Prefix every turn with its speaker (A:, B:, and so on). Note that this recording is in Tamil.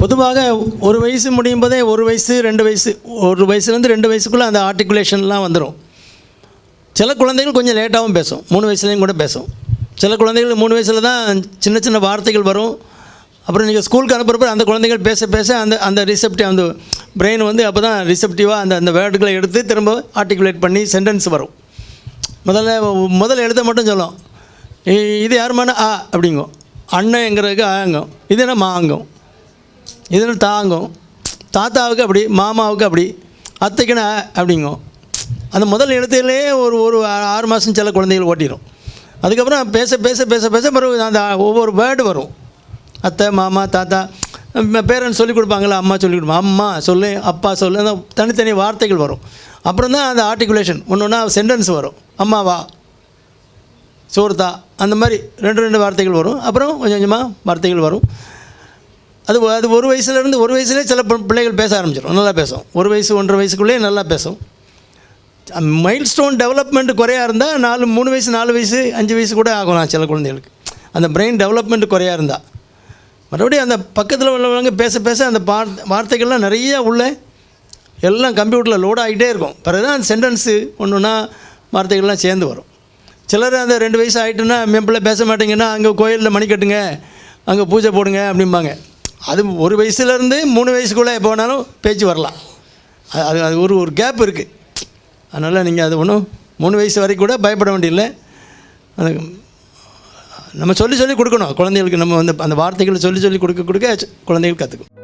A: பொதுவாக ஒரு வயசு முடியும் போதே ஒரு வயசு ரெண்டு வயசு ஒரு வயசுலேருந்து ரெண்டு வயசுக்குள்ளே அந்த ஆர்டிகுலேஷன்லாம் வந்துடும் சில குழந்தைகள் கொஞ்சம் லேட்டாகவும் பேசும். மூணு வயசுலேயும் கூட பேசும். சில குழந்தைகள் மூணு வயசில் தான் சின்ன சின்ன வார்த்தைகள் வரும். அப்புறம் நீங்கள் ஸ்கூலுக்கு அனுப்புகிறப்ப அந்த குழந்தைகள் பேச பேச அந்த அந்த ரிசெப்டிவ் அந்த பிரெயின் வந்து அப்போ தான் ரிசெப்டிவாக அந்த அந்த வேர்டுகளை எடுத்து திரும்ப ஆர்டிகுலேட் பண்ணி சென்டென்ஸ் வரும். முதல்ல முதல்ல எழுத மட்டும் சொல்லும். இது யாருமான ஆ அப்படிங்கும். அண்ணன் எங்கிறதுக்கு ஆங்கும் இது என்ன மாங்கும் இதில் தாங்கும். தாத்தாவுக்கு அப்படி மாமாவுக்கு அப்படி அத்தைக்குன்னு அப்படிங்கும் அந்த முதல் இடத்துலையே ஒரு ஒரு ஆறு மாதம் சில குழந்தைகள் ஓட்டிடும் அதுக்கப்புறம் பேச பேச பேச பேச பிறகு அந்த ஒவ்வொரு வேர்டு வரும். அத்தை மாமா தாத்தா பேரன்ட்ஸ் சொல்லிக் கொடுப்பாங்களா அம்மா சொல்லிக் கொடுப்பாங்க அம்மா சொல்லு அப்பா சொல்லு அந்த தனித்தனி வார்த்தைகள் வரும். அப்புறம் தான் அந்த ஆர்டிகுலேஷன் ஒன்று ஒன்றா சென்டென்ஸ் வரும். அம்மாவா சோர்தா அந்த மாதிரி ரெண்டு ரெண்டு வார்த்தைகள் வரும். அப்புறம் கொஞ்சம் கொஞ்சமாக வார்த்தைகள் வரும். அது அது ஒரு வயசுலேருந்து ஒரு வயசுலேயே சில பிள்ளைகள் பேச ஆரம்பிச்சிடும் நல்லா பேசும். ஒரு வயசு ஒன்றரை வயசுக்குள்ளேயே நல்லா பேசும். மைல் ஸ்டோன் டெவலப்மெண்ட் குறையா இருந்தால் நாலு மூணு வயசு நாலு வயசு அஞ்சு வயசு கூட ஆகலாம் சில குழந்தைகளுக்கு. அந்த பிரெயின் டெவலப்மெண்ட் குறையா இருந்தால் மறுபடியும் அந்த பக்கத்தில் உள்ளவங்க பேச பேச அந்த பார் வார்த்தைகள்லாம் நிறைய உள்ள எல்லாம் கம்ப்யூட்டரில் லோட் ஆகிட்டே இருக்கும். பிறகு தான் அந்த சென்டென்ஸு ஒன்றுன்னா வார்த்தைகள்லாம் சேர்ந்து வரும். சிலர் அந்த ரெண்டு வயசு ஆகிட்டுன்னா மேம்பிள்ளை பேச மாட்டீங்கன்னா அங்கே கோயிலில் மணி கட்டுங்க அங்கே பூஜை போடுங்க அப்படிம்பாங்க. அது ஒரு வயசுலேருந்து மூணு வயசுக்குள்ளே போனாலும் பேச்சு வரலாம். அது அது அது ஒரு ஒரு கேப் இருக்குது அதனால் நீங்கள் அது ஒன்றும் மூணு வயசு வரைக்கும் கூட பயப்பட வேண்டியதில்லை. அது நம்ம சொல்லி சொல்லி கொடுக்கணும். குழந்தைகளுக்கு நம்ம வந்து அந்த வார்த்தைகளை சொல்லி சொல்லி கொடுக்க கொடுக்க குழந்தைகள் கற்றுக்கும்